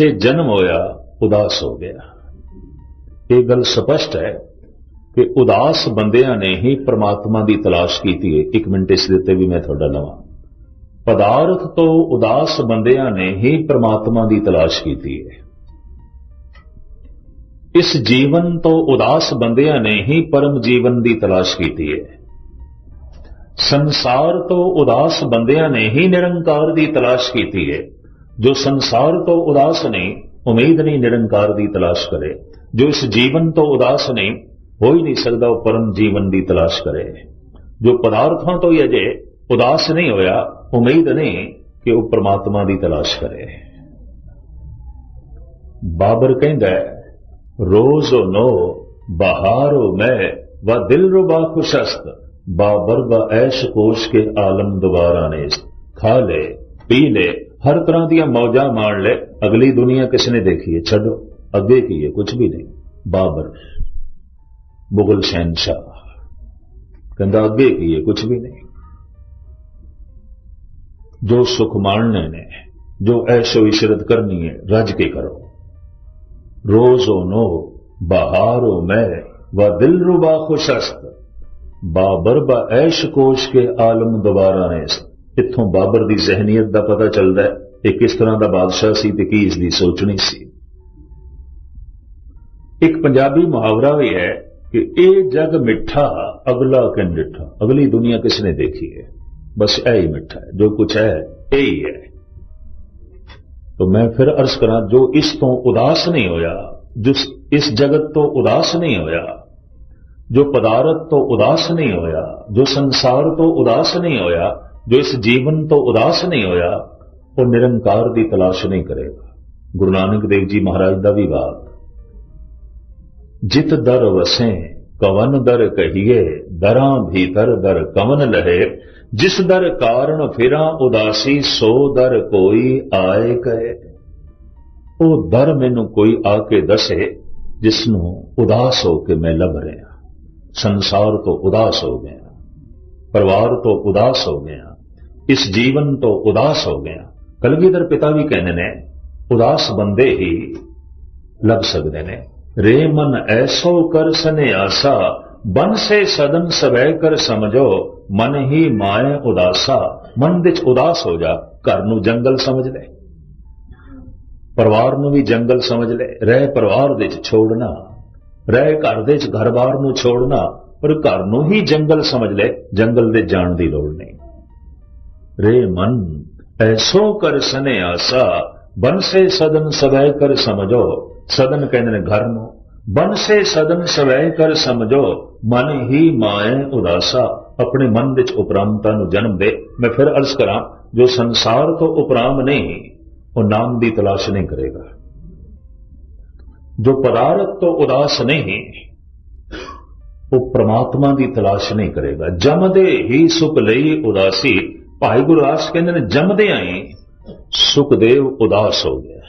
ਜਿੱਥੇ ਜਨਮ ਹੋਇਆ, ਉਦਾਸ ਹੋ ਗਿਆ। ਇਹ ਗੱਲ ਸਪਸ਼ਟ ਹੈ ਕਿ ਉਦਾਸ ਬੰਦਿਆਂ ਨੇ ਹੀ ਪ੍ਰਮਾਤਮਾ ਦੀ ਤਲਾਸ਼ ਕੀਤੀ ਹੈ। ਇੱਕ ਮਿੰਟ ਇਸ ਦੇ ਉੱਤੇ ਵੀ ਮੈਂ ਤੁਹਾਡਾ ਲਵਾਂ। ਪਦਾਰਥ ਤੋਂ ਉਦਾਸ ਬੰਦਿਆਂ ਨੇ ਹੀ ਪ੍ਰਮਾਤਮਾ ਦੀ ਤਲਾਸ਼ ਕੀਤੀ ਹੈ। ਇਸ ਜੀਵਨ ਤੋਂ ਉਦਾਸ ਬੰਦਿਆਂ ਨੇ ਹੀ ਪਰਮ ਜੀਵਨ ਦੀ ਤਲਾਸ਼ ਕੀਤੀ ਹੈ। ਸੰਸਾਰ ਤੋਂ ਉਦਾਸ ਬੰਦਿਆਂ ਨੇ ਹੀ ਨਿਰੰਕਾਰ ਦੀ ਤਲਾਸ਼ ਕੀਤੀ ਹੈ। ਜੋ ਸੰਸਾਰ ਤੋਂ ਉਦਾਸ ਨੇ, ਉਮੀਦ ਨਹੀਂ ਨਿਰੰਕਾਰ ਦੀ ਤਲਾਸ਼ ਕਰੇ। ਜੋ ਇਸ ਜੀਵਨ ਤੋਂ ਉਦਾਸ ਨੇ, ਹੋ ਹੀ ਨਹੀਂ ਸਕਦਾ ਉਹ ਪਰਮ ਜੀਵਨ ਦੀ ਤਲਾਸ਼ ਕਰੇ। ਜੋ ਪਦਾਰਥਾਂ ਤੋਂ ਹੀ ਅਜੇ ਉਦਾਸ ਨਹੀਂ ਹੋਇਆ, ਉਮੀਦ ਨਹੀਂ ਕਿ ਉਹ ਪਰਮਾਤਮਾ ਦੀ ਤਲਾਸ਼ ਕਰੇ। ਬਾਬਰ ਕਹਿੰਦਾ, ਰੋਜ਼ੋ ਨੋ, ਬਹਾਰ ਬਹਾਰੋ ਮੈਂ, ਵਾ ਦਿਲ ਰੁਬਾ ਖੁਸ਼ਸਤ, ਬਾਬਰ ਬਾ ਐਸ਼ ਕੋਸ਼ ਕੇ ਆਲਮ ਦੁਬਾਰਾ ਨੇ ਖਾ ਲੈ, ਪੀ ਲੈ ہر طرح دیا موجہ مار لے، اگلی دنیا کس نے دیکھی ہے؟ چڈو اگے کی ہے؟ کچھ بھی نہیں۔ بابر، مغل شہن شاہ کہ اگے کی ہے؟ کچھ بھی نہیں۔ جو سکھ مارنے نے، جو ایش و عشرت کرنی ہے، رج کے کرو۔ روز و نو، بہار و میں، و دل ربا خوش است۔ بابر با ایش کوش کے عالم دوبارہ نے است ਇੱਥੋਂ بابر ਦੀ ذہنیت ਦਾ پتا چلتا ہے یہ کس طرح دا بادشاہ سی ਤੇ کی اس دی سوچنی سی۔ ایک پنجابی محاورہ ਵੀ ہے کہ اے جگ مٹھا اگلا کن مٹھا اگلی دنیا کس نے دیکھی ہے؟ بس اے ہی مٹھا ہے، جو کچھ ہے، اے ہی ہے۔ تو میں پھر عرض کرا جو اس تو اداس نہیں ہویا، جس اس جگت تو اداس نہیں ہویا، جو پدارت تو اداس نہیں ہویا، جو سنسار تو اداس نہیں ہویا ਜੋ ਇਸ ਜੀਵਨ ਤੋਂ ਉਦਾਸ ਨਹੀਂ ਹੋਇਆ, ਉਹ ਨਿਰੰਕਾਰ ਦੀ ਤਲਾਸ਼ ਨਹੀਂ ਕਰੇਗਾ। ਗੁਰੂ ਨਾਨਕ ਦੇਵ ਜੀ ਮਹਾਰਾਜ ਦਾ ਵੀ ਬਾਤ ਜਿਤ ਦਰ ਵਸੇ, ਕਵਨ ਦਰ ਕਹੀਏ, ਦਰਾਂ ਭੀਤਰ ਦਰ ਕਵਨ ਲਹੇ। ਜਿਸ ਦਰ ਕਾਰਨ ਫਿਰਾਂ, ਉਦਾਸੀ ਸੋ ਦਰ ਕੋਈ ਆਏ ਕਹੇ। ਉਹ ਦਰ ਮੈਨੂੰ ਕੋਈ ਆ ਕੇ ਦੱਸੇ, ਜਿਸ ਨੂੰ ਉਦਾਸ ਹੋ ਕੇ ਮੈਂ ਲੱਭ ਰਿਹਾ। ਸੰਸਾਰ ਤੋਂ ਉਦਾਸ ਹੋ ਗਿਆ। ਪਰਿਵਾਰ ਤੋਂ ਉਦਾਸ ਹੋ ਗਿਆ ਇਸ ਜੀਵਨ ਤੋਂ ਉਦਾਸ ਹੋ ਗਿਆ ਕਲਗੀਧਰ ਪਿਤਾ ਵੀ ਕਹਿੰਦੇ ਨੇ, ਉਦਾਸ ਬੰਦੇ ਹੀ ਲੱਭ ਸਕਦੇ ਨੇ। ਰੇ ਮਨ ਐਸੋ ਕਰ ਸਨੇ ਆਸਾ ਬਨ ਸੇ ਸਦਨ ਸਵੈ ਕਰ ਸਮਝੋ, ਮਨ ਹੀ ਮਾਇ ਉਦਾਸਾ। ਮਨ ਵਿੱਚ ਉਦਾਸ ਹੋ ਜਾ, ਘਰ ਨੂੰ ਜੰਗਲ ਸਮਝ ਲੈ। ਪਰਿਵਾਰ ਨੂੰ ਵੀ ਜੰਗਲ ਸਮਝ ਲੈ। ਰਹਿ ਪਰਿਵਾਰ ਵਿੱਚ ਛੋੜਨਾ। ਰਹਿ ਘਰ ਦੇ ਵਿੱਚ ਘਰ-ਬਾਰ ਨੂੰ ਛੋੜਨਾ। ਪਰ ਘਰ ਨੂੰ ਹੀ ਜੰਗਲ ਸਮਝ ਲੈ, ਜੰਗਲ ਦੇ ਜਾਣ ਦੀ ਲੋੜ ਨਹੀਂ। ਰੇ ਮਨ, ਐਸੋ ਕਰ ਸਨੇ ਆਸਾ ਬਨ ਸੇ ਸਦਨ ਸਵੈ ਕਰ ਸਮਝੋ। ਸਦਨ ਕਹਿੰਦੇ ਨੇ ਘਰ ਨੂੰ ਬਨ ਸੇ ਸਦਨ ਸਵੈ ਕਰ ਸਮਝੋ। ਮਨ ਹੀ ਮਾਏ ਉਦਾਸਾ, ਆਪਣੇ ਮਨ ਵਿੱਚ ਉਪਰਾਮਤਾ ਨੂੰ ਜਨਮ ਦੇ। ਮੈਂ ਫਿਰ ਅਰਜ਼ ਕਰਾਂ, ਜੋ ਸੰਸਾਰ ਤੋਂ ਉਪਰਾਮ ਨਹੀਂ, ਉਹ ਨਾਮ ਦੀ ਤਲਾਸ਼ ਨਹੀਂ ਕਰੇਗਾ। ਜੋ ਪਦਾਰਥ ਤੋਂ ਉਦਾਸ ਨਹੀਂ ਉਹ ਪ੍ਰਮਾਤਮਾ ਦੀ ਤਲਾਸ਼ ਨਹੀਂ ਕਰੇਗਾ। ਜਮਦੇ ਹੀ ਸੁਖ ਲਈ ਉਦਾਸੀ। ਭਾਈ ਗੁਰਦਾਸ ਕਹਿੰਦੇ ਨੇ, ਜਮਦੇ ਆਈ, ਸੁਖਦੇਵ ਉਦਾਸ ਹੋ ਗਿਆ।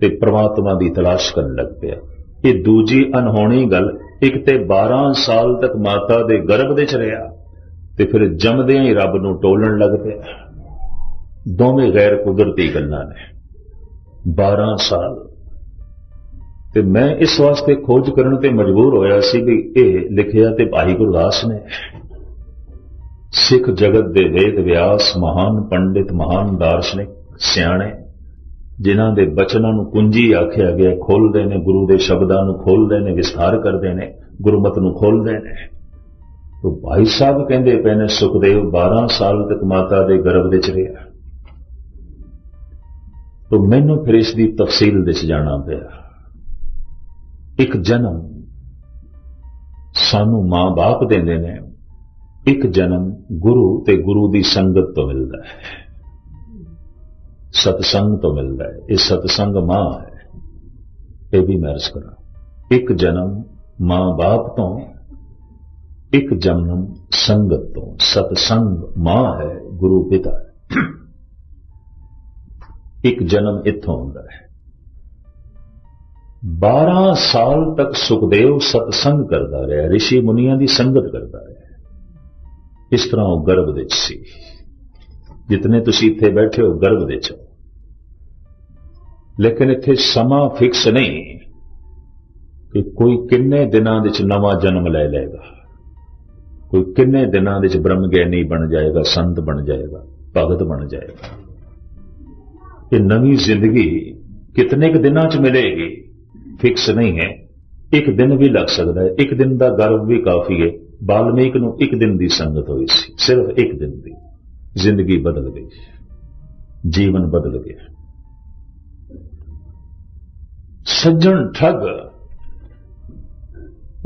ਤੇ ਪ੍ਰਮਾਤਮਾ ਦੀ ਤਲਾਸ਼ ਕਰਨ ਲੱਗ ਪਿਆ। ਇਹ ਦੂਜੀ ਅਨਹੋਣੀ ਗੱਲ, ਇੱਕ ਤੇ 12 ਸਾਲ ਤੱਕ ਮਾਤਾ ਦੇ ਗਰਭ ਦੇ ਚ ਰਿਹਾ, ਤੇ ਫਿਰ ਜੰਮਦਿਆਂ ਹੀ ਰੱਬ ਨੂੰ ਟੋਲਣ ਲੱਗ ਪਿਆ। ਦੋਵੇਂ ਗੈਰ ਕੁਦਰਤੀ ਗੱਲਾਂ ਨੇ। 12 ਸਾਲ ਤੇ ਮੈਂ ਇਸ ਵਾਸਤੇ ਖੋਜ ਕਰਨ ਤੇ ਮਜਬੂਰ ਹੋਇਆ ਸੀ ਵੀ ਇਹ ਲਿਖਿਆ ਤੇ ਭਾਈ ਗੁਰਦਾਸ ਨੇ। ਸਿੱਖ ਜਗਤ ਦੇ ਵੇਦ ਵਿਆਸ ਮਹਾਨ ਪੰਡਿਤ ਮਹਾਨ ਦਾਰਸ਼ਨਿਕ ਸਿਆਣੇ, ਜਿਨ੍ਹਾਂ ਦੇ ਬਚਨਾਂ ਨੂੰ ਕੁੰਜੀ ਆਖਿਆ ਗਿਆ, ਖੋਲਦੇ ਨੇ, ਗੁਰੂ ਦੇ ਸ਼ਬਦਾਂ ਨੂੰ ਖੋਲਦੇ ਨੇ, ਵਿਸਥਾਰ ਕਰਦੇ ਨੇ, ਗੁਰਮਤ ਨੂੰ ਖੋਲਦੇ ਨੇ। ਤੋ ਭਾਈ ਸਾਹਿਬ ਕਹਿੰਦੇ ਪਏ ਨੇ, ਸੁਖਦੇਵ 12 ਸਾਲ ਤੱਕ ਮਾਤਾ ਦੇ ਗਰਭ ਵਿੱਚ ਰਿਹਾ। ਤੋ ਮੈਨੂੰ ਫਿਰ ਇਸ ਦੀ ਤਫਸੀਲ ਵਿੱਚ ਜਾਣਾ ਪਿਆ। ਇੱਕ ਜਨਮ ਸਾਨੂੰ ਮਾਂ-ਬਾਪ ਦਿੰਦੇ ਨੇ, ਇੱਕ ਜਨਮ ਗੁਰੂ ਤੇ ਗੁਰੂ ਦੀ ਸੰਗਤ ਤੋਂ ਮਿਲਦਾ ਹੈ। ਸਤਸੰਗ ਤੋਂ ਮਿਲਦਾ ਹੈ। ਇਹ ਸਤਸੰਗ ਮਾਂ ਹੈ। ਇਹ ਵੀ ਮੈਂ ਅਰਜ਼ ਕਰਾਂ। ਇੱਕ ਜਨਮ ਮਾਂ-ਬਾਪ ਤੋਂ, ਇੱਕ ਜਨਮ ਸੰਗਤ ਤੋਂ। ਸਤਸੰਗ ਮਾਂ ਹੈ, ਗੁਰੂ ਪਿਤਾ ਹੈ। ਇੱਕ ਜਨਮ ਇੱਥੋਂ ਹੁੰਦਾ ਹੈ। 12 ਸਾਲ ਤੱਕ ਸੁਖਦੇਵ ਸਤਸੰਗ ਕਰਦਾ ਰਿਹਾ ઋષਿ ਮੁਨੀਆਂ ਦੀ ਸੰਗਤ ਕਰਦਾ ਰਿਹਾ। ਇਸ ਤਰ੍ਹਾਂ ਉਹ ਗਰਭ ਵਿੱਚ ਸੀ। ਜਿਤਨੇ ਤੁਸੀਂ ਇੱਥੇ ਬੈਠੇ ਹੋ, ਗਰਭ ਵਿੱਚ ਹੋ। ਲੇਕਿਨ ਇੱਥੇ ਸਮਾਂ ਫਿਕਸ ਨਹੀਂ ਕਿ ਕੋਈ ਕਿੰਨੇ ਦਿਨਾਂ ਵਿੱਚ ਨਵਾਂ ਜਨਮ ਲੈ ਲਏਗਾ। ਕੋਈ ਕਿੰਨੇ ਦਿਨਾਂ ਵਿੱਚ ਬ੍ਰਹਮ ਗਿਆਨੀ ਬਣ ਜਾਏਗਾ, ਸੰਤ ਬਣ ਜਾਏਗਾ, ਭਗਤ ਬਣ ਜਾਏਗਾ। ਇਹ ਨਵੀਂ ਜ਼ਿੰਦਗੀ ਕਿਤਨੇ ਕੁ ਦਿਨਾਂ 'ਚ ਮਿਲੇਗੀ? ਫਿਕਸ ਨਹੀਂ ਹੈ। ਇੱਕ ਦਿਨ ਵੀ ਲੱਗ ਸਕਦਾ ਹੈ। ਇੱਕ ਦਿਨ ਦਾ ਗਰਵ ਵੀ ਕਾਫੀ ਹੈ। ਬਾਲਮੀਕ ਨੂੰ ਇੱਕ ਦਿਨ ਦੀ ਸੰਗਤ ਹੋਈ ਸੀ। ਸਿਰਫ ਇੱਕ ਦਿਨ ਦੀ। ਜ਼ਿੰਦਗੀ ਬਦਲ ਗਈ। ਜੀਵਨ ਬਦਲ ਗਿਆ। ਸੱਜਣ ਠੱਗ।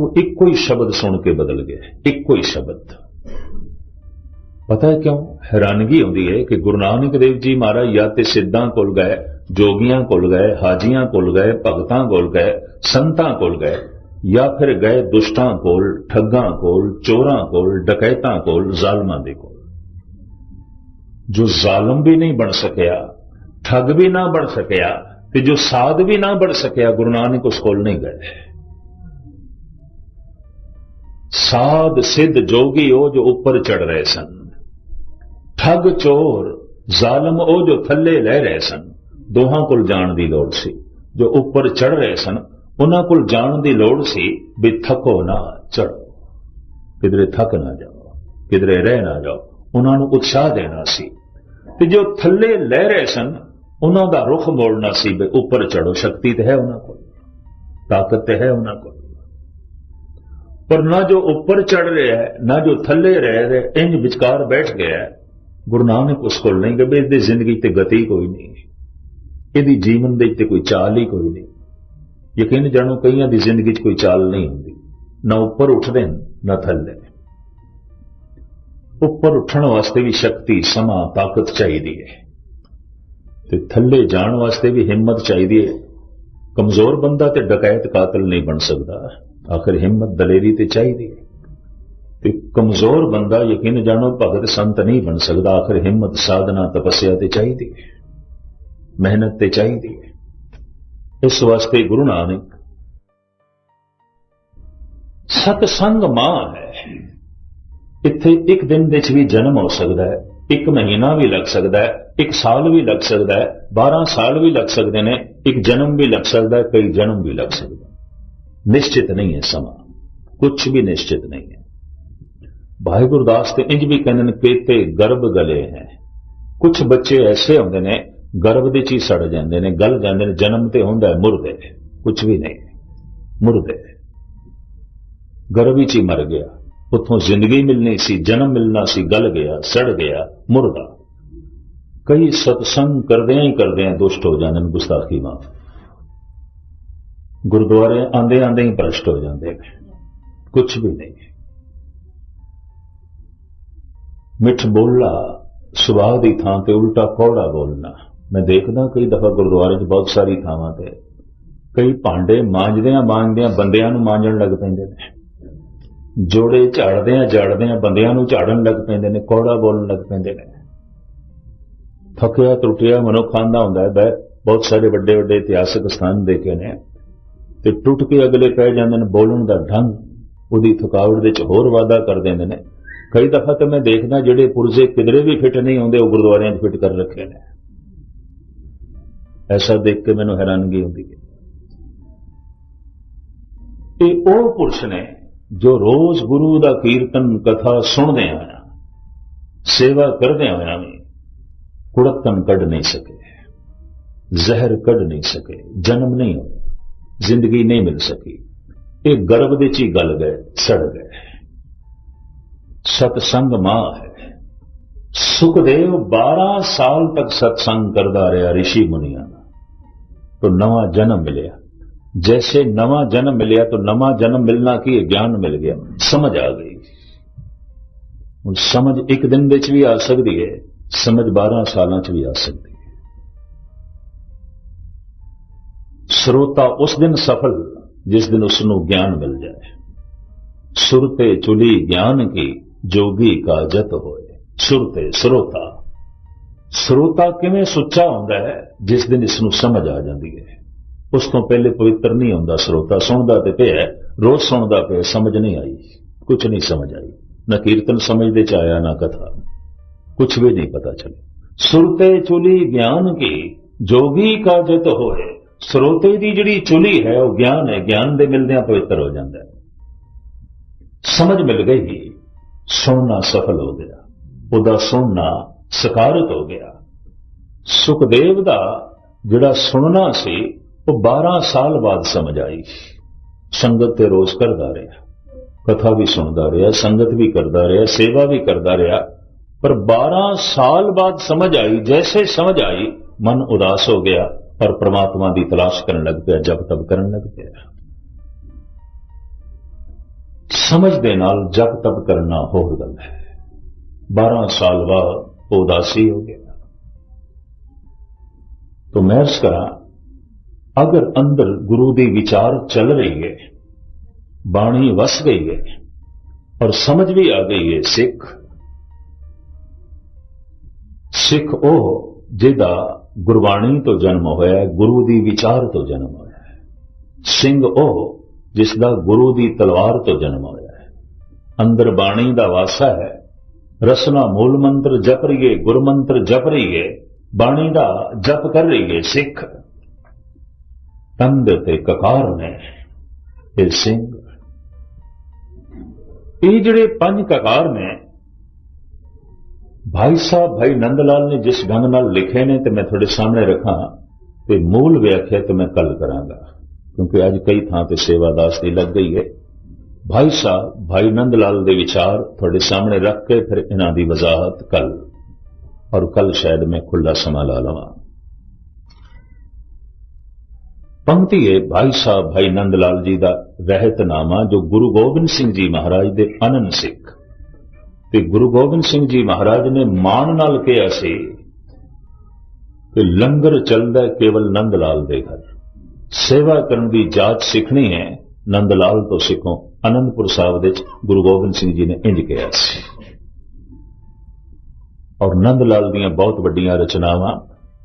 ਉਹ ਇੱਕੋ ਹੀ ਸ਼ਬਦ ਸੁਣ ਕੇ ਬਦਲ ਗਿਆ ਇੱਕੋ ਹੀ ਸ਼ਬਦ। ਪਤਾ ਹੈ ਕਿਉਂ? ਹੈਰਾਨਗੀ ਹੁੰਦੀ ਹੈ ਕਿ ਗੁਰੂ ਨਾਨਕ ਦੇਵ ਜੀ ਮਹਾਰਾਜ ਜਾਂ ਤੇ ਸਿੱਧਾਂ ਕੋਲ ਗਏ। ਜੋਗੀਆਂ ਕੋਲ ਗਏ, ਹਾਜੀਆਂ ਕੋਲ ਗਏ, ਭਗਤਾਂ ਕੋਲ ਗਏ, ਸੰਤਾਂ ਕੋਲ ਗਏ, ਜਾਂ ਫਿਰ ਗਏ ਦੁਸ਼ਟਾਂ ਕੋਲ, ਠੱਗਾਂ ਕੋਲ, ਚੋਰਾਂ ਕੋਲ, ਡਕੈਤਾਂ ਕੋਲ, ਜ਼ਾਲਮਾਂ ਦੇ ਕੋਲ। ਜੋ ਜ਼ਾਲਮ ਵੀ ਨਹੀਂ ਬਣ ਸਕਿਆ, ਠੱਗ ਵੀ ਨਾ ਬਣ ਸਕਿਆ, ਤੇ ਜੋ ਸਾਧ ਵੀ ਨਾ ਬਣ ਸਕਿਆ, ਗੁਰੂ ਨਾਨਕ ਉਸ ਕੋਲ ਨਹੀਂ ਗਏ। ਸਾਧ, ਸਿੱਧ, ਜੋਗੀ ਉਹ ਜੋ ਉੱਪਰ ਚੜ ਰਹੇ ਸਨ। ਠੱਗ, ਚੋਰ, ਜ਼ਾਲਮ ਉਹ ਜੋ ਥੱਲੇ ਲੈ ਰਹੇ ਸਨ। ਦੋਹਾਂ ਕੋਲ ਜਾਣ ਦੀ ਲੋੜ ਸੀ। ਜੋ ਉੱਪਰ ਚੜ ਰਹੇ ਸਨ, ਉਹਨਾਂ ਕੋਲ ਜਾਣ ਦੀ ਲੋੜ ਸੀ ਵੀ ਥੱਕੋ ਨਾ ਚੜੋ ਕਿਧਰੇ ਥੱਕ ਨਾ ਜਾਓ, ਕਿਧਰੇ ਰਹਿ ਨਾ ਜਾਓ, ਉਹਨਾਂ ਨੂੰ ਉਤਸ਼ਾਹ ਦੇਣਾ ਸੀ। ਤੇ ਜੋ ਥੱਲੇ ਲੈ ਰਹੇ ਸਨ, ਉਹਨਾਂ ਦਾ ਰੁਖ ਮੋੜਨਾ ਸੀ ਵੀ ਉੱਪਰ ਚੜੋ ਸ਼ਕਤੀ ਤੇ ਹੈ ਉਹਨਾਂ ਕੋਲ, ਤਾਕਤ ਤੇ ਹੈ ਉਹਨਾਂ ਕੋਲ। ਪਰ ਨਾ ਜੋ ਉੱਪਰ ਚੜ ਰਿਹਾ ਹੈ, ਨਾ ਜੋ ਥੱਲੇ ਰਹਿ ਰਿਹਾ ਇੰਜ ਵਿਚਕਾਰ ਬੈਠ ਗਿਆ ਹੈ। ਗੁਰੂ ਨਾਨਕ ਉਸ ਕੋਲ ਨਹੀਂ ਗਏ ਕਿ ਇਹਦੀ ਜ਼ਿੰਦਗੀ ਤੇ ਗਤੀ ਕੋਈ ਨਹੀਂ ਇਹਦੀ ਜੀਵਨ ਦੇ ਤੇ ਕੋਈ ਚਾਲ ਹੀ ਕੋਈ ਨਹੀਂ। ਯਕੀਨ ਜਾਣੋ, ਕਈਆਂ ਦੀ ਜ਼ਿੰਦਗੀ 'ਚ ਕੋਈ ਚਾਲ ਨਹੀਂ ਹੁੰਦੀ। ਨਾ ਉੱਪਰ ਉੱਠਦੇ ਨੇ ਨਾ ਥੱਲੇ। ਉੱਪਰ ਉੱਠਣ ਵਾਸਤੇ ਵੀ ਸ਼ਕਤੀ, ਸਮਾਂ, ਤਾਕਤ ਚਾਹੀਦੀ ਹੈ। ਤੇ ਥੱਲੇ ਜਾਣ ਵਾਸਤੇ ਵੀ ਹਿੰਮਤ ਚਾਹੀਦੀ ਹੈ। ਕਮਜ਼ੋਰ ਬੰਦਾ ਤੇ ਡਕੈਤ ਕਾਤਲ ਨਹੀਂ ਬਣ ਸਕਦਾ। ਆਖਰ ਹਿੰਮਤ ਦਲੇਰੀ ਤੇ ਚਾਹੀਦੀ ਹੈ। ਤੇ ਕਮਜ਼ੋਰ ਬੰਦਾ, ਯਕੀਨ ਜਾਣੋ, ਭਗਤ ਸੰਤ ਨਹੀਂ ਬਣ ਸਕਦਾ। ਆਖਰ ਹਿੰਮਤ, ਸਾਧਨਾ, ਤਪੱਸਿਆ ਤੇ ਚਾਹੀਦੀ ਹੈ। ਮਿਹਨਤ ਤੇ ਚਾਹੀਦੀ ਹੈ। ਇਸ ਵਾਸਤੇ ਗੁਰੂ ਨਾਨਕ ਸਤ ਸੰਗ ਮਾਂ ਹੈ। ਇੱਥੇ ਇੱਕ ਦਿਨ ਵਿੱਚ ਵੀ ਜਨਮ ਹੋ ਸਕਦਾ ਹੈ, ਇੱਕ ਮਹੀਨਾ ਵੀ ਲੱਗ ਸਕਦਾ ਹੈ, ਇੱਕ ਸਾਲ ਵੀ ਲੱਗ ਸਕਦਾ ਹੈ 12 ਸਾਲ ਵੀ ਲੱਗ ਸਕਦੇ ਨੇ, ਇੱਕ ਜਨਮ ਵੀ ਲੱਗ ਸਕਦਾ ਹੈ, ਕਈ ਜਨਮ ਵੀ ਲੱਗ ਸਕਦਾ ਨਿਸ਼ਚਿਤ ਨਹੀਂ ਹੈ ਸਮਾਂ ਕੁਝ ਵੀ ਨਿਸ਼ਚਿਤ ਨਹੀਂ ਹੈ। ਭਾਈ ਗੁਰਦਾਸ ਤੇ ਇੰਜ ਵੀ ਕਹਿੰਦੇ ਨੇ, ਪੇਤੇ ਗਰਭ ਗਲੇ ਹੈ। ਕੁਝ ਬੱਚੇ ਐਸੇ ਹੁੰਦੇ ਨੇ ਗਰਭ ਦੇ ਚ ਹੀ ਸੜ ਜਾਂਦੇ ਨੇ, ਗਲ ਜਾਂਦੇ ਨੇ, ਜਨਮ ਤੇ ਹੁੰਦਾ ਮੁਰਦੇ ਨੇ ਕੁਝ ਵੀ ਨਹੀਂ, ਮੁਰਦੇ ਗਰਭ ਵਿੱਚ ਹੀ ਮਰ ਗਿਆ, ਉਥੋਂ ਜ਼ਿੰਦਗੀ ਮਿਲਣੀ ਸੀ, ਜਨਮ ਮਿਲਣਾ ਸੀ, ਗਲ ਗਿਆ, ਸੜ ਗਿਆ, ਮੁਰਦਾ। ਕਈ ਸਤਸੰਗ ਕਰਦਿਆਂ ਹੀ ਕਰਦਿਆਂ ਦੁਸ਼ਟ ਹੋ ਜਾਂਦੇ ਨੇ, ਗੁਸਤਾਖੀ ਮਾਫ। ਗੁਰਦੁਆਰੇ ਆਂਦੇ ਆਂਦੇ ਹੀ ਭ੍ਰਸ਼ਟ ਹੋ ਜਾਂਦੇ ਨੇ ਕੁਝ ਵੀ ਨਹੀਂ। ਮਿੱਠ ਬੋਲਣਾ, ਸੁਭਾਅ ਦੀ ਥਾਂ ਤੇ ਉਲਟਾ ਕੌੜਾ ਬੋਲਣਾ। ਮੈਂ ਦੇਖਦਾ ਕਈ ਦਫਾ ਗੁਰਦੁਆਰੇ 'ਚ ਬਹੁਤ ਸਾਰੀ ਥਾਵਾਂ ਤੇ ਕਈ ਭਾਂਡੇ ਮਾਂਜਦਿਆਂ ਮਾਂਜਦਿਆਂ ਬੰਦਿਆਂ ਨੂੰ ਮਾਂਜਣ ਲੱਗ ਪੈਂਦੇ ਨੇ। ਜੋੜੇ ਝਾੜਦਿਆਂ ਝਾੜਦਿਆਂ ਬੰਦਿਆਂ ਨੂੰ ਝਾੜਨ ਲੱਗ ਪੈਂਦੇ ਨੇ, ਕੌੜਾ ਬੋਲਣ ਲੱਗ ਪੈਂਦੇ ਨੇ। ਥੱਕਿਆ ਟੁੱਟਿਆ ਮਨੁੱਖਾਂ ਦਾ ਹੁੰਦਾ ਹੈ ਬਹੁਤ ਸਾਰੇ ਵੱਡੇ ਵੱਡੇ ਇਤਿਹਾਸਕ ਸਥਾਨ ਦੇਖੇ ਨੇ ਤੇ ਟੁੱਟ ਕੇ ਅਗਲੇ ਪੈ ਜਾਂਦੇ ਨੇ, ਬੋਲਣ ਦਾ ਢੰਗ ਉਹਦੀ ਥਕਾਵਟ ਵਿੱਚ ਹੋਰ ਵਾਧਾ ਕਰ ਦਿੰਦੇ ਨੇ। ਕਈ ਦਫਾ ਤਾਂ ਮੈਂ ਦੇਖਦਾ ਜਿਹੜੇ ਪੁਰਜ਼ੇ ਕਿਧਰੇ ਵੀ ਫਿੱਟ ਨਹੀਂ ਹੁੰਦੇ, ਉਹ ਗੁਰਦੁਆਰਿਆਂ 'ਚ ਫਿੱਟ ਕਰ ਰੱਖੇ ਨੇ। ਐਸਾ ਦੇਖ ਕੇ ਮੈਨੂੰ ਹੈਰਾਨਗੀ ਹੁੰਦੀ ਹੈ। ਇਹ ਉਹ ਪੁਰਸ਼ ਨੇ ਜੋ ਰੋਜ਼ ਗੁਰੂ ਦਾ ਕੀਰਤਨ, ਕਥਾ ਸੁਣਦੇ ਆ, ਸੇਵਾ ਕਰਦੇ ਹੋਇਆ ਵੀ ਕੁੜਤਨ ਕੱਢ ਨਹੀਂ ਸਕੇ, ਜ਼ਹਿਰ ਕੱਢ ਨਹੀਂ ਸਕੇ, ਜਨਮ ਨਹੀਂ ਹੋਇਆ, ਜ਼ਿੰਦਗੀ ਨਹੀਂ ਮਿਲ ਸਕੀ। ਇਹ ਗਰਭ ਦੇ ਚ ਹੀ ਗਲ ਗਏ, ਸੜ ਗਏ। ਸਤਸੰਗ ਮਾਂ ਹੈ। ਸੁਖਦੇਵ 12 ਸਾਲ ਤੱਕ ਸਤਸੰਗ ਕਰਦਾ ਰਿਹਾ ਰਿਸ਼ੀ ਮੁਨੀਆਂ ਦਾ तो नवा जन्म मिलिया जैसे नवा जन्म मिलिया तो नवा जन्म मिलना की ज्ञान मिल गया समझ आ गई ਹੁਣ ਸਮਝ ਇੱਕ ਦਿਨ ਵਿੱਚ ਵੀ ਆ ਸਕਦੀ ਹੈ ਸਮਝ 12 ਸਾਲਾਂ 'ਚ ਵੀ ਆ ਸਕਦੀ ਹੈ ਸਰੋਤਾ ਉਸ ਦਿਨ ਸਫਲ ਜਿਸ ਦਿਨ ਉਸ ਨੂੰ ਗਿਆਨ ਮਿਲ ਜਾਏ ਸੁਰਤੇ ਚੁਲੀ ਗਿਆਨ ਕੀ ਜੋਗੀ ਕਾ ਜਤ ਹੋਏ ਸੁਰਤੇ ਸਰੋਤਾ ਸਰੋਤਾ ਕਿਵੇਂ ਸੁੱਚਾ ਹੁੰਦਾ ਹੈ, ਜਿਸ ਦਿਨ ਇਸ ਨੂੰ ਸਮਝ ਆ ਜਾਂਦੀ ਹੈ। ਉਸ ਤੋਂ ਪਹਿਲੇ ਪਵਿੱਤਰ ਨਹੀਂ ਹੁੰਦਾ ਸਰੋਤਾ, ਸੁਣਦਾ ਤੇ ਪਿਆ ਰੋਜ਼ ਸੁਣਦਾ ਪਿਆ ਸਮਝ ਨਹੀਂ ਆਈ ਕੁਝ ਨਹੀਂ ਸਮਝ ਆਈ। ਨਾ ਕੀਰਤਨ ਸਮਝਦੇ ਚ ਆਇਆ, ਨਾ ਕਥਾ। ਕੁਝ ਵੀ ਨਹੀਂ ਪਤਾ ਚੱਲਿਆ। ਸੁਰਤੇ ਚੁਲੀ ਗਿਆਨ ਕੀ, ਜੋਗੀ ਕਾ ਜਿਤ ਹੋਏ। ਸਰੋਤੇ ਦੀ ਜਿਹੜੀ ਚੁਲੀ ਹੈ, ਉਹ ਗਿਆਨ ਹੈ, ਗਿਆਨ ਦੇ ਮਿਲਦਿਆਂ ਪਵਿੱਤਰ ਹੋ ਜਾਂਦਾ ਹੈ। ਸਮਝ ਮਿਲ ਗਈ, ਸੁਣਨਾ ਸਫਲ ਹੋ ਗਿਆ। ਉਹਦਾ ਸੁਣਨਾ ਸਕਾਰਤ ਹੋ ਗਿਆ। ਸੁਖਦੇਵ ਦਾ ਜਿਹੜਾ ਸੁਣਨਾ ਸੀ, ਉਹ 12 ਸਾਲ ਬਾਅਦ ਸਮਝ ਆਈ। ਸੰਗਤ ਤੇ ਰੋਜ਼ ਕਰਦਾ ਰਿਹਾ। ਕਥਾ ਵੀ ਸੁਣਦਾ ਰਿਹਾ, ਸੰਗਤ ਵੀ ਕਰਦਾ ਰਿਹਾ, ਸੇਵਾ ਵੀ ਕਰਦਾ ਰਿਹਾ। ਪਰ 12 ਸਾਲ ਬਾਅਦ ਸਮਝ ਆਈ, ਜੈਸੇ ਸਮਝ ਆਈ, ਮਨ ਉਦਾਸ ਹੋ ਗਿਆ, ਪਰ ਪ੍ਰਮਾਤਮਾ ਦੀ ਤਲਾਸ਼ ਕਰਨ ਲੱਗ ਪਿਆ, ਜਪ ਤਪ ਕਰਨ ਲੱਗ ਪਿਆ। ਸਮਝ ਦੇ ਨਾਲ ਜਪ ਤਪ ਕਰਨਾ ਹੋਰ ਗੱਲ ਹੈ। 12 ਸਾਲ ਬਾਅਦ ਉਹ ਉਦਾਸੀ ਹੋ ਗਿਆ तो मैं अर्ज करा अगर अंदर गुरु दी विचार चल रही है बाणी वस गई है और समझ भी आ गई है सिख सिख ओ जिदा गुरबाणी तो जन्म होया है गुरु दी विचार तो जन्म होया है ਸਿੰਘ ਉਹ ਜਿਸ ਦਾ ਗੁਰੂ ਦੀ ਤਲਵਾਰ ਤੋਂ ਜਨਮ ਹੋਇਆ ਹੈ ਅੰਦਰ ਬਾਣੀ ਦਾ ਵਾਸਾ ਹੈ ਰਸਨਾ ਮੂਲ ਮੰਤਰ ਜਪ ਰਹੀਏ ਗੁਰਮੰਤਰ ਜਪ ਰਹੀਏ, ਬਾਣੀ ਦਾ ਜਪ ਕਰ ਰਹੀਏ ਸਿੱਖ। ਤੰਦ ਤੇ ਕਕਾਰ ਨੇ ਇਹ ਸਿੰਘ। ਇਹ ਜਿਹੜੇ ਪੰਜ ਕਕਾਰ ਨੇ, ਭਾਈ ਸਾਹਿਬ, ਭਾਈ ਨੰਦ ਲਾਲ ਨੇ ਜਿਸ ਢੰਗ ਨਾਲ ਲਿਖੇ ਨੇ ਤੇ ਮੈਂ ਤੁਹਾਡੇ ਸਾਹਮਣੇ ਰੱਖਾਂ, ਤੇ ਮੂਲ ਵਿਆਖਿਆ ਤੇ ਮੈਂ ਕੱਲ ਕਰਾਂਗਾ, ਕਿਉਂਕਿ ਅੱਜ ਕਈ ਥਾਂ ਤੇ ਸੇਵਾ ਦਾਸ ਦੀ ਲੱਗ ਗਈ ਹੈ। ਭਾਈ ਸਾਹਿਬ, ਭਾਈ ਨੰਦ ਲਾਲ ਦੇ ਵਿਚਾਰ ਤੁਹਾਡੇ ਸਾਹਮਣੇ ਰੱਖ ਕੇ ਫਿਰ ਇਹਨਾਂ ਦੀ ਵਜ਼ਾਹਤ ਕੱਲ, ਔਰ ਕੱਲ ਸ਼ਾਇਦ ਮੈਂ ਖੁੱਲਾ ਸਮਾਂ ਲਾ ਲਵਾਂ। ਪੰਕਤੀ ਹੈ ਭਾਈ ਸਾਹਿਬ, ਭਾਈ ਨੰਦ ਲਾਲ ਜੀ ਦਾ ਰਹਿਤਨਾਮਾ ਜੋ ਗੁਰੂ ਗੋਬਿੰਦ ਸਿੰਘ ਜੀ ਮਹਾਰਾਜ ਦੇ ਅਨਨ ਸਿੱਖ। ਤੇ ਗੁਰੂ ਗੋਬਿੰਦ ਸਿੰਘ ਜੀ ਮਹਾਰਾਜ ਨੇ ਮਾਣ ਨਾਲ ਕਿਹਾ ਸੀ ਕਿ ਲੰਗਰ ਚੱਲਦਾ ਕੇਵਲ ਨੰਦ ਲਾਲ ਦੇ ਘਰ। ਸੇਵਾ ਕਰਨ ਦੀ ਜਾਤ ਸਿੱਖਣੀ ਹੈ ਨੰਦ ਲਾਲ ਤੋਂ ਸਿੱਖੋ ਅਨੰਦਪੁਰ ਸਾਹਿਬ ਦੇ ਵਿੱਚ ਗੁਰੂ ਗੋਬਿੰਦ ਸਿੰਘ ਜੀ ਨੇ ਇੰਜ ਕਿਹਾ ਸੀ। ਔਰ ਨੰਦ ਲਾਲ ਦੀਆਂ ਬਹੁਤ ਵੱਡੀਆਂ ਰਚਨਾਵਾਂ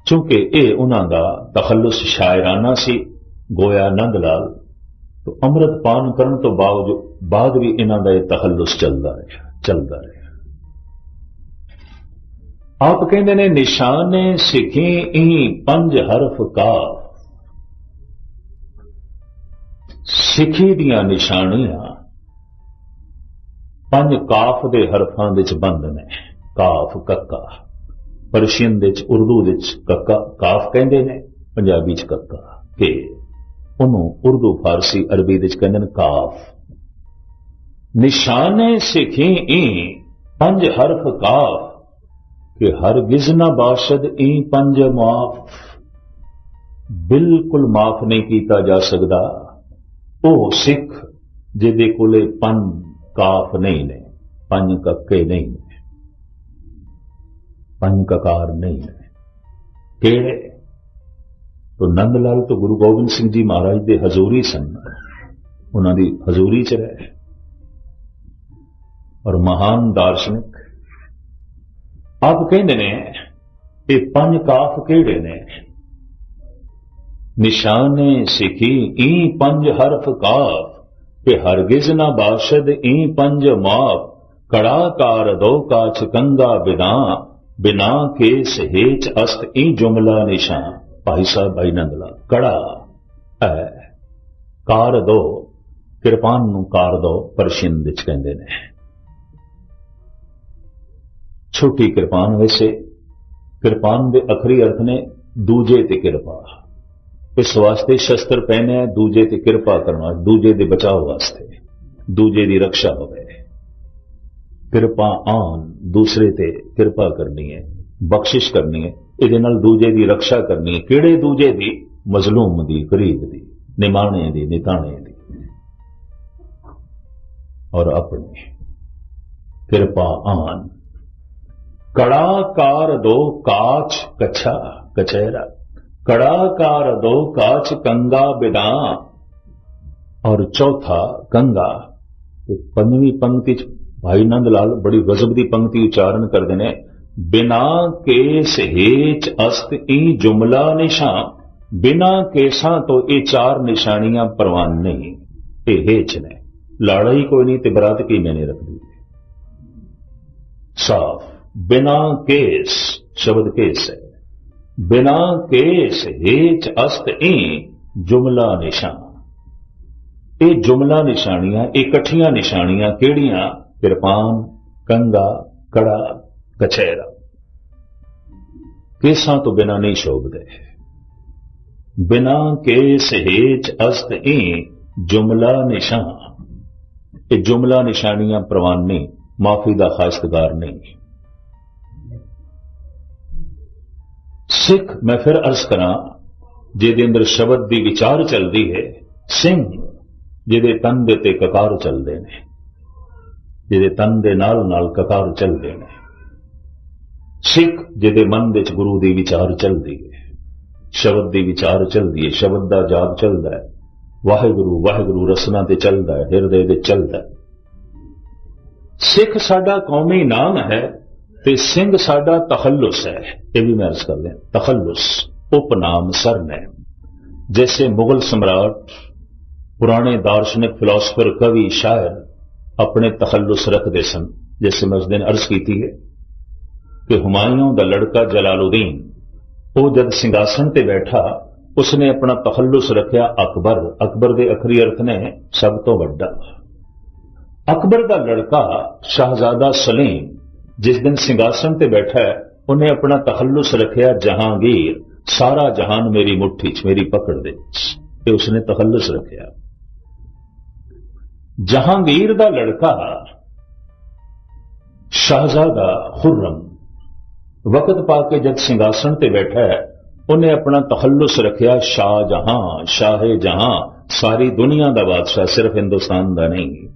ਕਿਉਂਕਿ ਇਹ ਉਹਨਾਂ ਦਾ ਤਖੱਲੁਸ ਸ਼ਾਇਰਾਨਾ ਸੀ, ਗੋਇਆ ਨੰਦ ਲਾਲ ਤੋਂ ਅੰਮ੍ਰਿਤ ਪਾਨ ਕਰਨ ਤੋਂ ਬਾਅਦ ਬਾਅਦ ਵੀ ਇਹਨਾਂ ਦਾ ਇਹ ਤਖੱਲੁਸ ਚੱਲਦਾ ਰਿਹਾ ਚੱਲਦਾ ਰਿਹਾ। ਆਪ ਕਹਿੰਦੇ ਨੇ, ਨਿਸ਼ਾਨੇ ਸਿੱਖੇ, ਇਹ ਪੰਜ ਹਰਫ ਕਾ ਸਿੱਖੀ ਦੀਆਂ ਨਿਸ਼ਾਨੀਆਂ ਪੰਜ ਕਾਫ ਦੇ ਹਰਫਾਂ ਵਿੱਚ ਬੰਦ ਨੇ। ਕਾਫ ਕੱਕਾ। ਪਰਸ਼ੀਅਨ ਦੇ ਚ ਉਰਦੂ ਵਿੱਚ ਕੱਕਾ। ਕਾਫ ਕਹਿੰਦੇ ਨੇ, ਪੰਜਾਬੀ ਚ ਕੱਕਾ। ਕਿ। ਉਹਨੂੰ ਉਰਦੂ, ਫਾਰਸੀ, ਅਰਬੀ ਦੇ ਚ ਕਹਿੰਦੇ ਨੇ ਕਾਫ। ਨਿਸ਼ਾਨੇ ਸਿੱਖੀ ਈ ਪੰਜ ਹਰਫ ਕਾਫ। ਕਿ ਹਰਗਿਜ਼ ਨਾ ਬਾਸ਼ਦ ਈ ਪੰਜ ਮਾਫ। ਬਿਲਕੁਲ ਮਾਫ ਨਹੀਂ ਕੀਤਾ ਜਾ ਸਕਦਾ। ਉਹ ਸਿੱਖ ਜਿਹਦੇ ਕੋਲੇ ਪੰਜ ਕਾਫ ਨਹੀਂ ਨੇ ਪੰਜ ਕੱਕੇ ਨਹੀਂ ਨੇ ਪੰਜ ਕਕਾਰ ਨਹੀਂ ਨੇ। ਕਿਹੜੇ? ਤੋਂ ਨੰਦ ਲਾਲ ਤੋਂ ਗੁਰੂ ਗੋਬਿੰਦ ਸਿੰਘ ਜੀ ਮਹਾਰਾਜ ਦੇ ਹਜ਼ੂਰੀ ਸਨ। ਉਹਨਾਂ ਦੀ ਹਜ਼ੂਰੀ ਚ ਰਹੇ। ਔਰ ਮਹਾਨ ਦਾਰਸ਼ਨਿਕ, ਆਪ ਕਹਿੰਦੇ ਨੇ, ਇਹ ਪੰਜ ਕਾਫ ਕਿਹੜੇ ਨੇ? ਨਿਸ਼ਾਨੇ ਸਿੱਖੀ, ਈ ਪੰਜ ਹਰਫ ਕਾਫ। ਕਿ ਹਰਗਿਜ਼ ਨਾ ਬਾਸ਼ਦ, ਈ ਪੰਜ ਮਾਫ। ਕੜਾਕਾਰ ਦੋ ਕਾਛ ਕੰਗਾ ਬਿਨਾ ਬਿਨਾ ਕੇ ਸਹੇਚ ਅਸਤ ਇਹ ਜੁਮਲਾ ਨਿਸ਼ਾਨ। ਭਾਈ ਸਾਹਿਬ, ਭਾਈ ਨੰਦਲਾ ਕੜਾ ਹੈ ਕਾਰ ਦੋ, ਕਿਰਪਾਨ ਨੂੰ ਕਾਰ ਦੋ, ਪਰਸ਼ੀਨ ਵਿੱਚ ਕਹਿੰਦੇ ਨੇ। ਛੋਟੀ ਕਿਰਪਾਨ ਵੈਸੇ, ਕਿਰਪਾਨ ਦੇ ਅਖਰੀ ਅਰਥ ਨੇ ਦੂਜੇ ਤੇ ਕਿਰਪਾ। ਇਸ ਵਾਸਤੇ ਸ਼ਸਤਰ ਪਹਿਨੇ ਦੂਜੇ ਤੇ ਕਿਰਪਾ ਕਰਨਾ ਦੂਜੇ ਦੇ ਬਚਾਅ ਵਾਸਤੇ, ਦੂਜੇ ਦੀ ਰੱਖਿਆ ਹੋਵੇ। ਕਿਰਪਾ ਆਨ, ਦੂਸਰੇ ਤੇ ਕਿਰਪਾ ਕਰਨੀ ਹੈ, ਬਖਸ਼ਿਸ਼ ਕਰਨੀ ਹੈ, ਇਹਦੇ ਨਾਲ ਦੂਜੇ ਦੀ ਰੱਖਿਆ ਕਰਨੀ ਹੈ। ਕਿਹੜੇ ਦੂਜੇ ਦੀ? ਮਜ਼ਲੂਮ ਦੀ, ਗਰੀਬ ਦੀ, ਨਿਮਾਣੇ ਦੀ, ਨਿਤਾਣੇ ਦੀ। ਔਰ ਆਪਣੀ ਕਿਰਪਾ ਆਨ। ਕੜਾ ਕਾਰ ਦੋ ਕਾਚ ਕਛਾ ਕਚਹਿਰਾ। ਕੜਾਕਾਰ ਦੋ ਕਾਚ ਕੰਗਾ ਬਿਦਾ ਔਰ ਚੌਥਾ ਕੰਗਾ ਤੇ ਪੰਜਵੀਂ ਪੰਕਤੀ ਚ ਭਾਈ ਨੰਦ ਲਾਲ ਬੜੀ ਗਜ਼ਬ ਦੀ ਪੰਕਤੀ ਉਚਾਰਨ ਕਰਦੇ ਨੇ ਬਿਨਾ ਕੇਸ ਹੇਚ ਅਸਤ ਇਹ ਜੁਮਲਾ ਨਿਸ਼ਾਨ ਬਿਨਾ ਕੇਸਾਂ ਤੋਂ ਇਹ ਚਾਰ ਨਿਸ਼ਾਨੀਆਂ ਪ੍ਰਵਾਨ ਨਹੀਂ ਇਹ ਹੇਚ ਨੇ ਲੜਾਈ ਕੋਈ ਨਹੀਂ ਤੇ ਬਰਾਤ ਕੀ ਮੈਨੇ ਰੱਖਦੀ ਸਾਫ਼ ਬਿਨਾ ਕੇਸ ਸ਼ਬਦ ਕੇਸ ਹੈ ਬਿਨਾ ਕੇਸ ਹੇਚ ਅਸਤ ਏ ਜੁਮਲਾ ਨਿਸ਼ਾਨ। ਇਹ ਜੁਮਲਾ ਨਿਸ਼ਾਨੀਆਂ, ਇਹ ਇਕੱਠੀਆਂ ਨਿਸ਼ਾਨੀਆਂ ਕਿਹੜੀਆਂ? ਕਿਰਪਾਨ, ਕੰਗਾ, ਕੜਾ, ਕਛੇਰਾ। ਕੇਸਾਂ ਤੋਂ ਬਿਨਾ ਨਹੀਂ ਸ਼ੋਭਦੇ। ਬਿਨਾ ਕੇਸ ਹੇਚ ਅਸਤ ਏ ਜੁਮਲਾ ਨਿਸ਼ਾਨ। ਇਹ ਜੁਮਲਾ ਨਿਸ਼ਾਨੀਆਂ ਪ੍ਰਵਾਨ ਨਹੀਂ, ਮਾਫੀ ਦਾ ਖਾਸਤਗਾਰ ਨਹੀਂ। ਸਿੱਖ, ਮੈਂ ਫਿਰ ਅਰਜ਼ ਕਰਾਂ, ਜਿਹਦੇ ਅੰਦਰ ਸ਼ਬਦ ਦੀ ਵਿਚਾਰ ਚੱਲਦੀ ਹੈ, ਸਿੰਘ, ਜਿਹਦੇ ਤਨ ਦੇ ਤੇ ਕਕਾਰ ਚੱਲਦੇ ਨੇ, ਜਿਹਦੇ ਤਨ ਦੇ ਨਾਲ ਨਾਲ ਕਕਾਰ ਚੱਲਦੇ ਨੇ। ਸਿੱਖ, ਜਿਹਦੇ ਮਨ ਵਿੱਚ ਗੁਰੂ ਦੀ ਵਿਚਾਰ ਚੱਲਦੀ ਹੈ, ਸ਼ਬਦ ਦੀ ਵਿਚਾਰ ਚੱਲਦੀ ਹੈ, ਸ਼ਬਦ ਦਾ ਜਾਪ ਚੱਲਦਾ ਹੈ, ਵਾਹਿਗੁਰੂ ਵਾਹਿਗੁਰੂ ਰਸਨਾ ਤੇ ਚੱਲਦਾ ਹੈ, ਹਿਰਦੇ ਵਿੱਚ ਚੱਲਦਾ ਹੈ। ਸਿੱਖ ਸਾਡਾ ਕੌਮੀ ਨਾਮ ਹੈ ਤੇ ਸਿੰਘ ਸਾਡਾ ਤਖੱਲੁਸ ਹੈ, ਇਹ ਵੀ ਮੈਂ ਅਰਜ਼ ਕਰ ਲਿਆ ਤਖੱਲੁਸ, ਉਪਨਾਮ ਸਰਨੇਮ ਜੈਸੇ ਮੁਗਲ ਸਮਰਾਟ, ਪੁਰਾਣੇ ਦਾਰਸ਼ਨਿਕ ਫਿਲਾਸਫਰ, ਕਵੀ, ਸ਼ਾਇਰ ਆਪਣੇ ਤਖੱਲੁਸ ਰੱਖਦੇ ਸਨ, ਜੈਸੇ ਮੈਂ ਉਸ ਦਿਨ ਅਰਜ਼ ਕੀਤੀ ਹੈ ਕਿ ਹੁਮਾਯੂੰ ਦਾ ਲੜਕਾ ਜਲਾਲਉਦੀਨ ਉਹ ਜਦ ਸਿੰਘਾਸਣ ਤੇ ਬੈਠਾ, ਉਸਨੇ ਆਪਣਾ ਤਖੱਲੁਸ ਰੱਖਿਆ ਅਕਬਰ ਅਕਬਰ ਦੇ ਅਖਰੀ ਅਰਥ ਨੇ ਸਭ ਤੋਂ ਵੱਡਾ। ਅਕਬਰ ਦਾ ਲੜਕਾ ਸ਼ahzada ਸਲੀਮ ਜਿਸ ਦਿਨ ਸਿੰਘਾਸਣ ਤੇ ਬੈਠਾ ਹੈ, ਉਹਨੇ ਆਪਣਾ ਤਖੱਲੁਸ ਰੱਖਿਆ, ਜਹਾਂਗੀਰ, ਸਾਰਾ ਜਹਾਨ ਮੇਰੀ ਮੁੱਠੀ 'ਚ, ਮੇਰੀ ਪਕੜ ਦੇ ਤੇ ਉਸਨੇ ਤਖੱਲੁਸ ਰੱਖਿਆ। ਜਹਾਂਗੀਰ ਦਾ ਲੜਕਾ ਸ਼ahzada ਖੁਰਮ ਵਕਤ ਪਾ ਕੇ ਜਦ ਸਿੰਘਾਸਣ ਤੇ ਬੈਠਾ ਹੈ, ਉਹਨੇ ਆਪਣਾ ਤਖੱਲੁਸ ਰੱਖਿਆ, ਸ਼ਾਹ ਜਹਾਂ, ਸ਼ਾਹੇ ਜਹਾਂ, ਸਾਰੀ ਦੁਨੀਆ ਦਾ ਬਾਦਸ਼ਾਹ ਸਿਰਫ ਹਿੰਦੁਸਤਾਨ ਦਾ ਨਹੀਂ।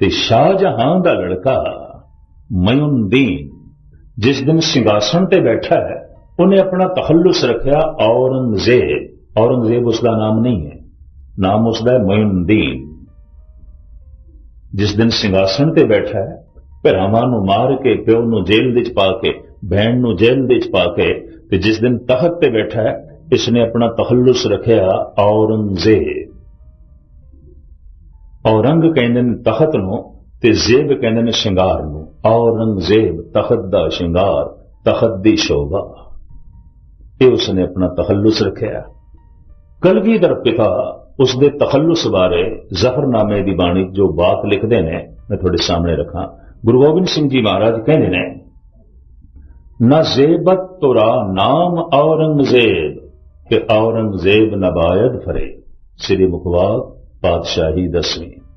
ਤੇ ਸ਼ਾਹ ਜਹਾਂ ਦਾ ਲੜਕਾ ਮਯੁਨਦੀਨ ਜਿਸ ਦਿਨ ਸਿੰਘਾਸਣ ਤੇ ਬੈਠਾ ਹੈ ਉਹਨੇ ਆਪਣਾ ਤਖੱਲੁਸ ਰੱਖਿਆ ਔਰੰਗਜ਼ੇਬ ਔਰੰਗਜ਼ੇਬ ਉਸ ਦਾ ਨਾਮ ਨਹੀਂ ਹੈ ਨਾਮ ਉਸ ਦਾ ਹੈ ਮਯੁਨਦੀਨ ਜਿਸ ਦਿਨ ਸਿੰਘਾਸਣ ਤੇ ਬੈਠਾ ਹੈ ਭਰਾਵਾਂ ਨੂੰ ਮਾਰ ਕੇ ਪਿਓ ਨੂੰ ਜੇਲ੍ਹ ਵਿੱਚ ਪਾ ਕੇ ਭੈਣ ਨੂੰ ਜੇਲ੍ਹ ਵਿੱਚ ਪਾ ਕੇ ਤੇ ਜਿਸ ਦਿਨ ਤਖਤ ਤੇ ਬੈਠਾ ਹੈ ਇਸ ਨੇ ਆਪਣਾ ਤਖੱਲੁਸ ਰੱਖਿਆ ਔਰੰਗਜ਼ੇਬ ਔਰੰਗ ਕਹਿੰਦੇ ਨੇ ਤਖਤ ਨੂੰ ਤੇ ਜ਼ੇਬ ਕਹਿੰਦੇ ਨੇ ਸ਼ਿੰਗਾਰ ਨੂੰ। ਔਰੰਗਜ਼ੇਬ ਤਖਤ ਦਾ ਸ਼ਿੰਗਾਰ, ਤਖਤ ਦੀ ਸ਼ੋਭਾ। ਇਹ ਉਸਨੇ ਆਪਣਾ ਤਖੱਲੁਸ ਰੱਖਿਆ। ਕਲਗੀਧਰ ਪਿਤਾ ਉਸ ਦੇ ਤਖੱਲੁਸ ਬਾਰੇ ਜ਼ਫਰਨਾਮੇ ਦੀ ਬਾਣੀ ਜੋ ਬਾਤ ਲਿਖਦੇ ਨੇ, ਮੈਂ ਤੁਹਾਡੇ ਸਾਹਮਣੇ ਰੱਖਾਂ। ਗੁਰੂ ਗੋਬਿੰਦ ਸਿੰਘ ਜੀ ਮਹਾਰਾਜ ਕਹਿੰਦੇ ਨੇ, ਨਾ ਜ਼ੇਬਤ ਤੁਰਾ ਨਾਮ ਔਰੰਗਜ਼ੇਬ ਕਿ ਔਰੰਗਜ਼ੇਬ ਨਬਾਇਦ ਫਰੇ। ਸ੍ਰੀ ਮੁਖਵਾ ਪਾਤਸ਼ਾਹੀ ਦਸਵੀਂ।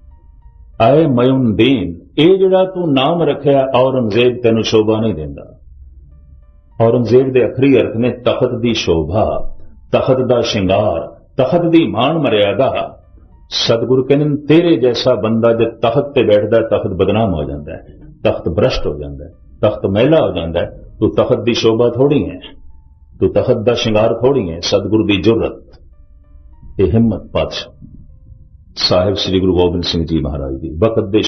ਆਏ ਮਯੁਨਦੀਨ, ਇਹ ਜਿਹੜਾ ਤੂੰ ਨਾਮ ਰੱਖਿਆ, ਔਰੰਗਜ਼ੇਬ ਤੈਨੂੰ ਸ਼ੋਭਾ ਨਹੀਂ ਦਿੰਦਾ। ਔਰੰਗਜ਼ੇਬ ਦੇ ਅਖਰੀ ਅਰਥ ਨੇ ਤਖਤ ਦੀ ਸ਼ੋਭਾ, ਤਖਤ ਦਾ ਸ਼ਿੰਗਾਰ, ਤਖਤ ਦੀ ਮਾਣ ਮਰਿਆਦਾ। ਸਤਿਗੁਰੂ ਕਹਿੰਦੇ ਤੇਰੇ ਜੈਸਾ ਬੰਦਾ ਜੇ ਤਖਤ ਤੇ ਬੈਠਦਾ, ਤਖਤ ਬਦਨਾਮ ਹੋ ਜਾਂਦਾ ਹੈ, ਤਖਤ ਭ੍ਰਸ਼ਟ ਹੋ ਜਾਂਦਾ ਹੈ, ਤਖਤ ਮਹਿਲਾ ਹੋ ਜਾਂਦਾ ਹੈ, ਤੂੰ ਤਖਤ ਦੀ ਸ਼ੋਭਾ ਥੋੜੀ ਹੈ, ਤੂੰ ਤਖਤ ਦਾ ਸ਼ਿੰਗਾਰ ਥੋੜੀ ਹੈ, ਸਤਿਗੁਰੂ ਦੀ ਜੁਰਤ ਇਹ ਹਿੰਮਤ ਪਾਤਸ਼ਾਹ। ਸਾਹਿਬ ਸ੍ਰੀ ਗੁਰੂ ਗੋਬਿੰਦ ਸਿੰਘ ਜੀ ਮਹਾਰਾਜ ਦੀ। ਵਕਤ ਦੇ